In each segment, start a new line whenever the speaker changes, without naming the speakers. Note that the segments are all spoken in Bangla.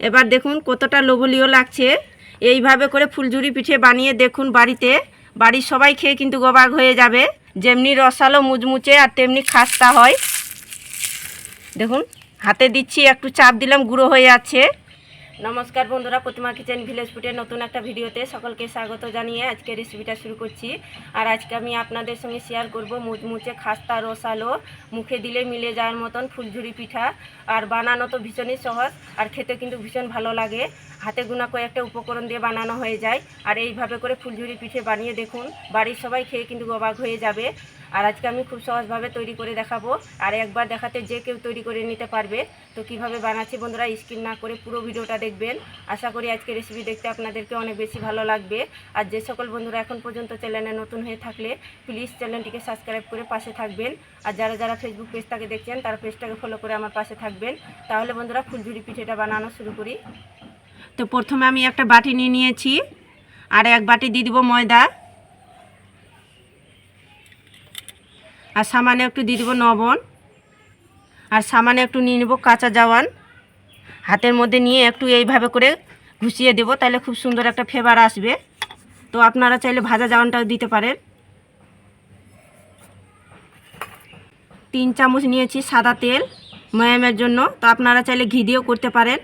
এবার দেখুন কতটা লোভনীয় লাগছে। এইভাবে করে ফুলঝুরি পিঠে বানিয়ে দেখুন বাড়িতে। বাড়ির সবাই খেয়ে কিন্তু গবাগ হয়ে যাবে। যেমনি রসালো মুচমুচে আর তেমনি খাস্তা হয়। দেখুন, হাতে দিচ্ছি, একটু চাপ দিলাম, গুঁড়ো হয়ে যাচ্ছে। নমস্কার বন্ধুরা, প্রতিমা কিচেন ভিলেজ ফুডের নতুন একটা ভিডিওতে সকলকে স্বাগত জানিয়ে আজকে রেসিপিটা শুরু করছি। আর আজকে আমি আপনাদের সঙ্গে শেয়ার করব মুচমুচে খাস্তা রসালো, মুখে দিলে মিলে যাওয়ার মতন ফুলঝুরি পিঠা। আর বানানো তো ভীষণই সহজ, আর খেতে কিন্তু ভীষণ ভালো লাগে। হাতে গুনা কয়েকটা উপকরণ দিয়ে বানানো হয়ে যায়। আর এইভাবে করে ফুলঝুরি পিঠে বানিয়ে দেখুন, বাড়ির সবাই খেয়ে কিন্তু অবাক হয়ে যাবে। আর আজকে আমি খুব সহজভাবে তৈরি করে দেখাবো। আর একবার দেখাতে যে কেউ তৈরি করে নিতে পারবে, তো কীভাবে বানাচ্ছি বন্ধুরা স্কিপ না করে পুরো ভিডিওটা দেখবেন। আশা করি আজকে রেসিপি দেখতে আপনাদেরকে অনেক বেশি ভালো লাগবে। আর যে সকল বন্ধুরা এখন পর্যন্ত চ্যানেলে নতুন হয়ে থাকলে প্লিজ চ্যানেলটিকে সাবস্ক্রাইব করে পাশে থাকবেন। আর যারা যারা ফেসবুক পেজটাকে দেখছেন, তারা পেজটাকে ফলো করে আমার পাশে থাকবেন। তাহলে বন্ধুরা ফুলঝুরি পিঠেটা বানানো শুরু করি। তো প্রথমে আমি একটা বাটি নিয়ে নিয়েছি। আর এক বাটি দিয়ে দিব ময়দা। আর সামানে একটু দিয়ে দেবো নবন। আর সামানে একটু নিয়ে নেব কাঁচা জওয়ান। হাতের মধ্যে নিয়ে একটু এইভাবে করে ঘুষিয়ে দেবো, তাহলে খুব সুন্দর একটা ফ্লেভার আসবে। তো আপনারা চাইলে ভাজা জওয়ানটাও দিতে পারেন। তিন চামচ নিয়েছি সাদা তেল ময়ামের জন্য, তো আপনারা চাইলে ঘি দিয়েও করতে পারেন।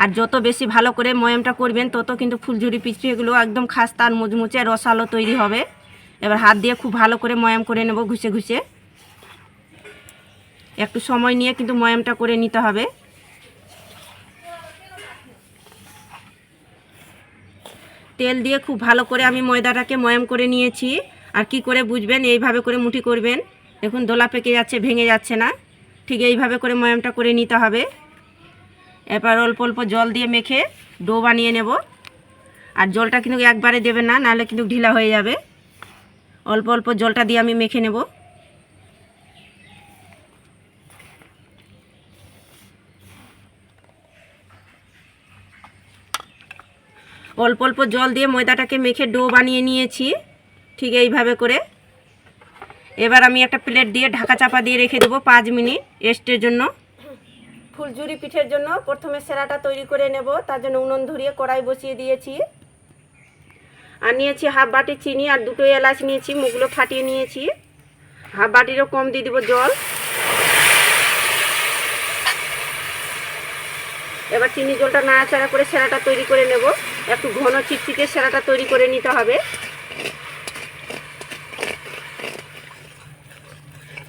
আর যত বেশি ভালো করে ময়ামটা করবেন, তত কিন্তু ফুলঝুরি পিঠেগুলো একদম খাস্তা আর মুচমুচে রসালো তৈরি হবে। এবার হাত দিয়ে খুব ভালো করে ময়াম করে নেব ঘুষে ঘুষে। একটু সময় নিয়ে কিন্তু ময়ামটা করে নিতে হবে। তেল দিয়ে খুব ভালো করে আমি ময়দাটাকে ময়াম করে নিয়েছি। আর কি করে বুঝবেন? এইভাবে করে মুঠি করবেন। দেখুন, দোলা পেকে যাচ্ছে, ভেঙে যাচ্ছে না। ঠিক এইভাবে করে ময়ামটা করে নিতে হবে। এবার অল্প অল্প জল দিয়ে মেখে ডো বানিয়ে নেব। আর জলটা কিন্তু একবারে দেবেন না, নাহলে কিন্তু ঢিলা হয়ে যাবে। অল্প অল্প জলটা দিয়ে আমি মেখে নেব। অল্প অল্প জল দিয়ে ময়দাটাকে মেখে ডো বানিয়ে নিয়েছি, ঠিক এইভাবে করে। এবার আমি একটা প্লেট দিয়ে ঢাকা চাপা দিয়ে রেখে দেবো পাঁচ মিনিট রেস্টের জন্য। ফুলঝুরি পিঠের জন্য প্রথমে সেরাটা তৈরি করে নেব, তার জন্য উনুন ধরিয়ে কড়াই বসিয়ে দিয়েছি। আর নিয়েছি হাফ বাটি চিনি আর দুটো এলাচ নিয়েছি, মুখগুলো ফাটিয়ে নিয়েছি। হাফ বাটিরও কম দিয়ে দিব জল। এবার চিনি জলটা নাড়াচাড়া করে সেরাটা তৈরি করে নেব। একটু ঘন চিটচিটে সেরাটা তৈরি করে নিতে হবে।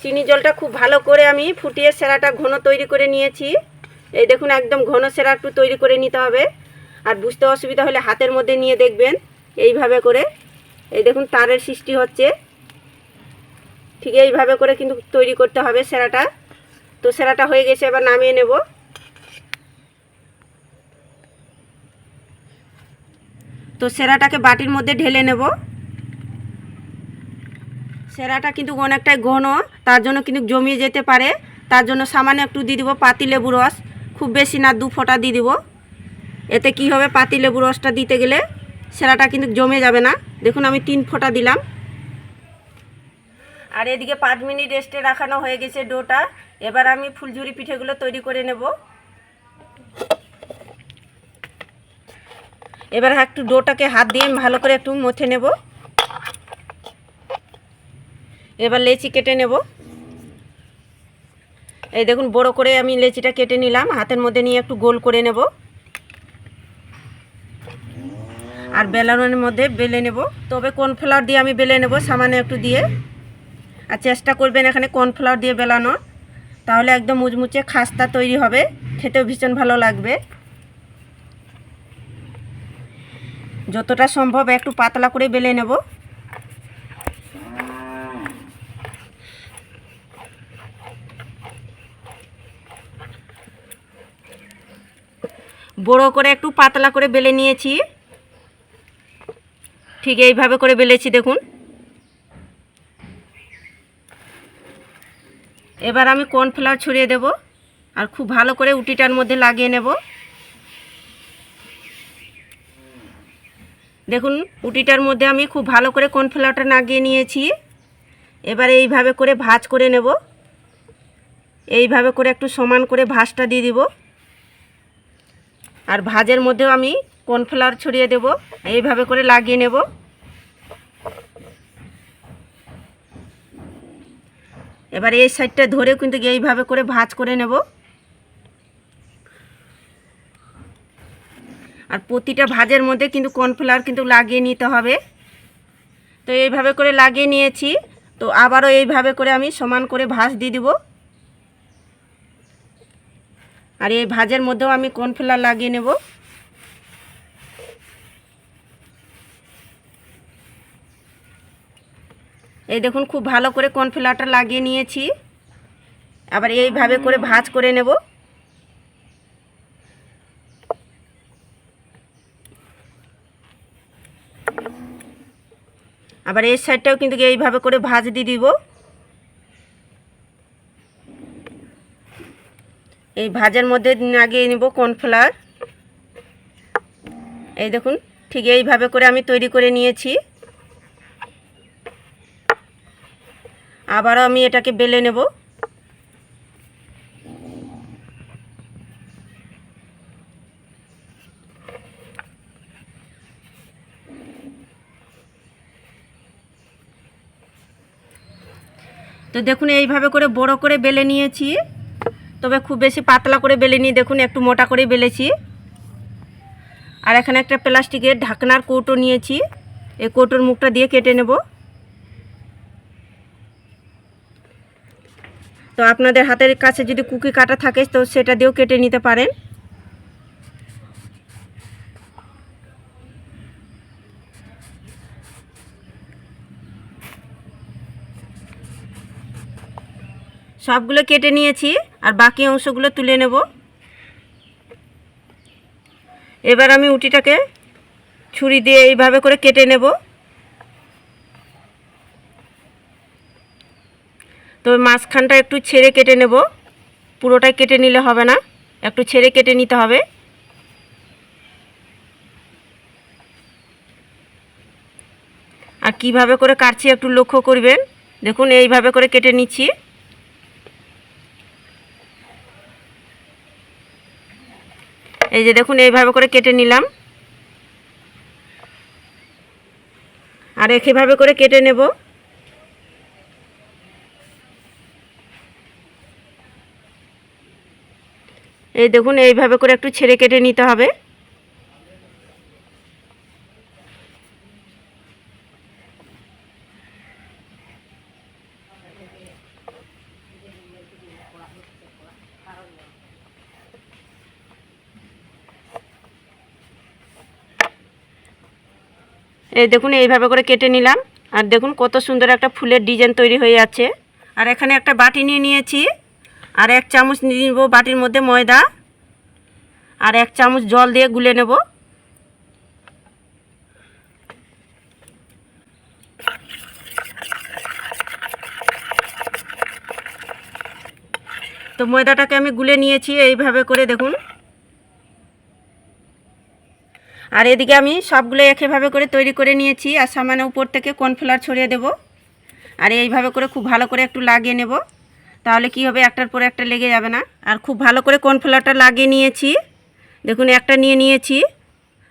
চিনি জলটা খুব ভালো করে আমি ফুটিয়ে সেরাটা ঘন তৈরি করে নিয়েছি। এই দেখুন, একদম ঘন সেরা একটু তৈরি করে নিতে হবে। আর বুঝতে অসুবিধা হলে হাতের মধ্যে নিয়ে দেখবেন। এইভাবে করে, এই দেখুন তারের সৃষ্টি হচ্ছে। ঠিক এইভাবে করে কিন্তু তৈরি করতে হবে সেরাটা। তো সেরাটা হয়ে গেছে, এবার নামিয়ে নেব। তো সেরাটাকে বাটির মধ্যে ঢেলে নেব। সেরাটা কিন্তু অনেকটাই ঘন, তার জন্য কিন্তু জমিয়ে যেতে পারে। তার জন্য সামান্য একটু দিয়ে দিব পাতি লেবু রস। খুব বেশি না, দু ফোঁটা দিয়ে দিব। এতে কি হবে, পাতি লেবু রসটা দিতে গেলে সেরাটা কিন্তু জমে যাবে না। দেখুন, আমি তিন ফোঁটা দিলাম। আর এদিকে পাঁচ মিনিট রেস্টে রাখানো হয়ে গেছে ডোটা। এবার আমি ফুলঝুরি পিঠেগুলো তৈরি করে নেব। এবার একটু ডোটাকে হাত দিয়ে ভালো করে একটু মথে নেব। এবার লেচি কেটে নেব। এই দেখুন, বড় করে আমি লেচিটা কেটে নিলাম। হাতের মধ্যে নিয়ে একটু গোল করে নেব। আর বেলানোর মধ্যে বেলে নেব। তবে কর্নফ্লাওয়ার দিয়ে আমি বেলে নেব, সামান্য একটু দিয়ে। আর চেষ্টা করবেন এখানে কর্নফ্লাওয়ার দিয়ে বেলানোর। তাহলে একদম মুচমুচে খাস্তা তৈরি হবে। খেতেও ভীষণ ভালো লাগবে। যতটা সম্ভব একটু পাতলা করে বেলে নেব। বড় করে একটু পাতলা করে বেলে নিয়েছি। ঠিক এইভাবে করে বেলেছি, দেখুন। এবার আমি কর্নফ্লাওয়ার ছড়িয়ে দেব আর খুব ভালো করে উটিটার মধ্যে লাগিয়ে নেব। দেখুন, উটিটার মধ্যে আমি খুব ভালো করে কর্নফ্লাওয়ারটা লাগিয়ে নিয়েছি। এবার এইভাবে করে ভাজ করে নেব। এইভাবে করে একটু সমান করে ভাজটা দিয়ে দিব। আর ভাজের মধ্যেও আমি কর্নফ্লাওয়ার ছড়িয়ে দেব। এইভাবে করে লাগিয়ে নেব। এবার এই সাইডটা ধরেও কিন্তু এইভাবে করে ভাজ করে নেব। আর প্রতিটা ভাজের মধ্যে কিন্তু কর্নফ্লাওয়ার কিন্তু লাগিয়ে নিতে হবে। তো এইভাবে করে লাগিয়ে নিয়েছি। তো আবারও এইভাবে করে আমি সমান করে ভাজ দিয়ে দিব। আর এই ভাজের মধ্যেও আমি কর্নফ্লাওয়ার লাগিয়ে নেব। এই দেখুন, খুব ভালো করে কর্নফ্লাওয়ারটা লাগিয়ে নিয়েছি। আবার এইভাবে করে ভাজ করে নেব। আবার এই সাইডটাও কিন্তু এইভাবে করে ভাজ দিয়ে দিব। এই ভাজের মধ্যে লাগিয়ে নিব কর্নফ্লাওয়ার। এই দেখুন, ঠিক এইভাবে করে আমি তৈরি করে নিয়েছি। আবারও আমি এটাকে বেলে নেব। তো দেখুন, এইভাবে করে বড় করে বেলে নিয়েছি। তবে খুব বেশি পাতলা করে বেলে নিয়ে দেখুন একটু মোটা করে বেলেছি। আর এখানে একটা প্লাস্টিকের ঢাকনার কৌটো নিয়েছি, এই কৌটোর মুখটা দিয়ে কেটে নেব। তো আপনাদের হাতের কাছে যদি কুকি কাটা থাকে, তো সেটা দিয়েও কেটে নিতে পারেন। সবগুলো কেটে নিয়েছি। আর বাকি অংশগুলো তুলে নেব। এবার আমি উটিটাকে ছুরি দিয়ে এইভাবে করে কেটে নেব। তবে মাঝখানটা একটু ছেড়ে কেটে নেব। পুরোটাই কেটে নিলে হবে না, একটু ছেড়ে কেটে নিতে হবে। আর কীভাবে করে কাটছি একটু লক্ষ্য করবেন। দেখুন, এইভাবে করে কেটে নিচ্ছি এই যে দেখুন, এইভাবে করে কেটে নিলাম। আর একইভাবে করে কেটে নেব। এই দেখুন, এইভাবে করে একটু ছেড়ে কেটে নিতে হবে। এই দেখুন, এইভাবে করে কেটে নিলাম। আর দেখুন, কত সুন্দর একটা ফুলের ডিজাইন তৈরি হয়ে আছে আর এখানে একটা বাটি নিয়ে নিয়েছি। আর এক চামচ নিয়ে নেব বাটির মধ্যে ময়দা। আর এক চামচ জল দিয়ে গুলে নেব। তো ময়দাটাকে আমি গুলে নিয়েছি, এইভাবে করে দেখুন। আর এদিকে আমি সবগুলো একইভাবে করে তৈরি করে নিয়েছি, আর সামান্য উপর থেকে কর্নফ্লাওয়ার ছড়িয়ে দেব, আর এইভাবে করে খুব ভালো করে একটু লাগিয়ে নেব, তাহলে কি হবে, একটার পরে একটা লেগে যাবে না। আর খুব ভালো করে কর্নফ্লাওয়ারটা লাগিয়ে নিয়েছি, দেখুন একটা নিয়ে নিয়েছি,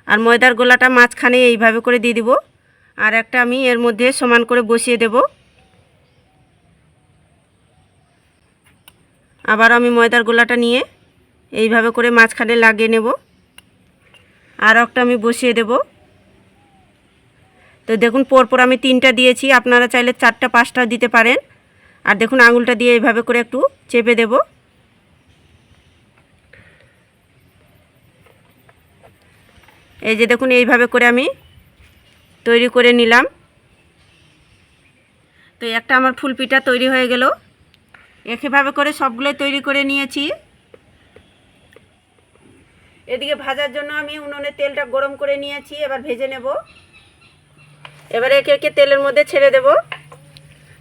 আর ময়দার গোলাটা মাঝখানে এইভাবে করে দিয়ে দিব, আর একটা আমি এর মধ্যে সমান করে বসিয়ে দেব। আবার আমি ময়দার গোলাটা নিয়ে এইভাবে করে মাঝখানে লাগিয়ে নেব। আর একটা আমি বসিয়ে দেব। তো দেখুন, পরপর আমি তিনটা দিয়েছি। আপনারা চাইলে চারটা, পাঁচটা দিতে পারেন। আর দেখুন, আঙুলটা দিয়ে এইভাবে করে একটু চেপে দেব। এই যে দেখুন, এইভাবে করে আমি তৈরি করে নিলাম। তো একটা আমার ফুলপিঠা তৈরি হয়ে গেল। একইভাবে করে সবগুলোই তৈরি করে নিয়েছি। এদিকে ভাজার জন্য আমি উনুনে তেলটা গরম করে নিয়েছি, এবার ভেজে নেব। এবার একে একে তেলের মধ্যে ছেড়ে দেব।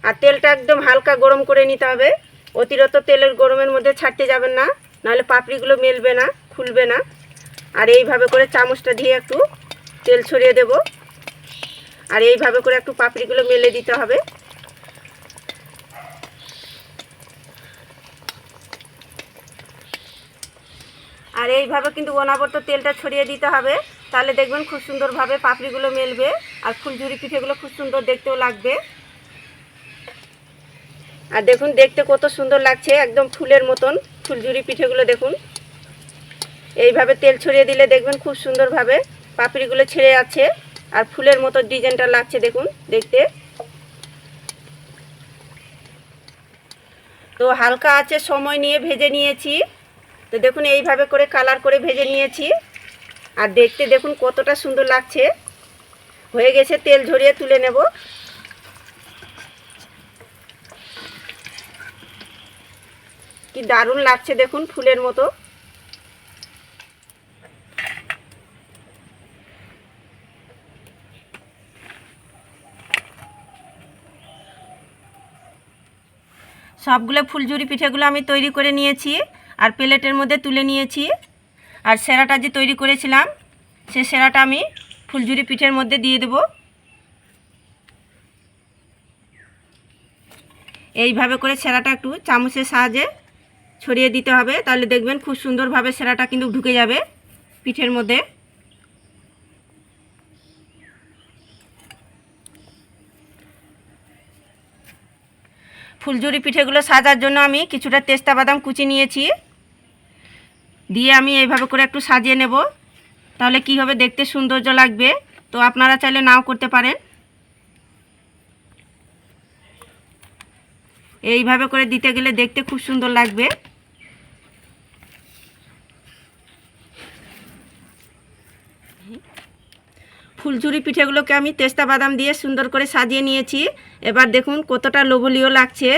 আর তেলটা একদম হালকা গরম করে নিতে হবে। অতিরিক্ত তেলের গরমের মধ্যে ছাড়তে যাবেন না, নাহলে পাপড়িগুলো মেলবে না, খুলবে না। আর এইভাবে করে চামচটা দিয়ে একটু তেল ছড়িয়ে দেব। আর এইভাবে করে একটু পাপড়িগুলো মেলে দিতে হবে। আর এইভাবে কিন্তু অনাবর্ত তেলটা ছড়িয়ে দিতে হবে। তাহলে দেখবেন খুব সুন্দরভাবে পাপড়িগুলো মেলবে আর ফুলঝুরি পিঠেগুলো খুব সুন্দর দেখতেও লাগবে। আর দেখুন, দেখতে কত সুন্দর লাগছে, একদম ফুলের মতন ফুলঝুরি পিঠেগুলো দেখুন। এইভাবে তেল ছড়িয়ে দিলে দেখবেন খুব সুন্দরভাবে পাপড়িগুলো ছেড়ে যাচ্ছে আর ফুলের মতো ডিজাইনটা লাগছে দেখুন, দেখতে। তো হালকা আছে, সময় নিয়ে ভেজে নিয়েছি। তো দেখুন, এইভাবে করে কালার করে ভেজে নিয়েছি। আর দেখতে দেখুন কতটা সুন্দর লাগছে। হয়ে গেছে, তেল ঝরিয়ে তুলে নেব। কি দারুণ লাগছে দেখুন ফুলের মতো। সবগুলো ফুলঝুরি পিঠেগুলো আমি তৈরি করে নিয়েছি। আর প্লেটের মধ্যে তুলে নিয়েছি। আর সেরাটা যে তৈরি করেছিলাম, সে সেরাটা আমি ফুলঝুরি পিঠের মধ্যে দিয়ে দেব। এইভাবে করে সেরাটা একটু চামচের সাহায্যে ছড়িয়ে দিতে হবে। তাহলে দেখবেন খুব সুন্দরভাবে সেরাটা কিন্তু ঢুকে যাবে পিঠের মধ্যে। ফুলঝুরি পিঠেগুলো সাজার জন্য আমি কিছুটা তেস্তা বাদাম কুচি নিয়েছি। দিয়ে আমি এইভাবে করে একটু সাজিয়ে নেব। তাহলে কি হবে? দেখতে সৌন্দর্য লাগবে। তো আপনারা চাইলে নাও করতে পারেন। এইভাবে করে দিতে গেলে দেখতে খুব সুন্দর লাগবে। ফুলঝুরি পিঠেগুলোকে আমি তেস্তা বাদাম দিয়ে সুন্দর করে সাজিয়ে নিয়েছি। এবার দেখুন কতটা লোভনীয় লাগছে।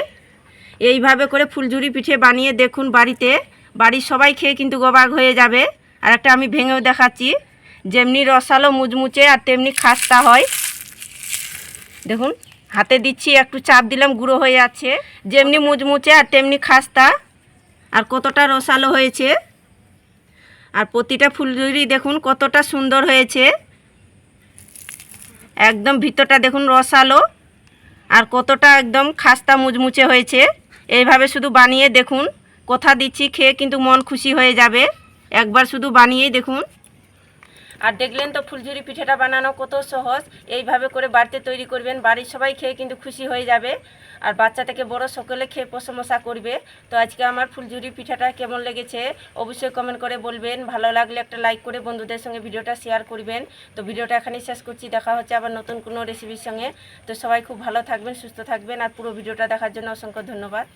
এইভাবে করে ফুলঝুরি পিঠে বানিয়ে দেখুন বাড়িতে। বাড়ির সবাই খেয়ে কিন্তু গবাগ হয়ে যাবে। আর একটা আমি ভেঙেও দেখাচ্ছি। যেমনি রসালো মুচমুচে আর তেমনি খাস্তা হয়। দেখুন, হাতে দিচ্ছি, একটু চাপ দিলাম, গুঁড়ো হয়ে যাচ্ছে। যেমনি মুচমুচে আর তেমনি খাস্তা। আর কতটা রসালো হয়েছে। আর প্রতিটা ফুলঝুরি দেখুন, কতটা সুন্দর হয়েছে। একদম ভিতরটা দেখুন রসালো। আর কতটা একদম খাস্তা মুচমুচে হয়েছে। এইভাবে শুধু বানিয়ে দেখুন। কথা দিচ্ছি, খেয়ে কিন্তু মন খুশি হয়ে যাবে। একবার শুধু বানিয়েই দেখুন। আর দেখলেন তো ফুলঝুরি পিঠাটা বানানো কত সহজ। এইভাবে করে বাড়িতে তৈরি করবেন। বাড়ির সবাই খেয়ে কিন্তু খুশি হয়ে যাবে। আর বাচ্চা থেকে বড় সকলে খেয়ে প্রশংসা করবে। তো আজকে আমার ফুলঝুরি পিঠাটা কেমন লেগেছে অবশ্যই কমেন্ট করে বলবেন। ভালো লাগলে একটা লাইক করে বন্ধুদের সঙ্গে ভিডিওটা শেয়ার করবেন। তো ভিডিওটা এখানেই শেষ করছি। দেখা হচ্ছে আবার নতুন কোনো রেসিপির সঙ্গে। তো সবাই খুব ভালো থাকবেন, সুস্থ থাকবেন। আর পুরো ভিডিওটা দেখার জন্য অসংখ্য ধন্যবাদ।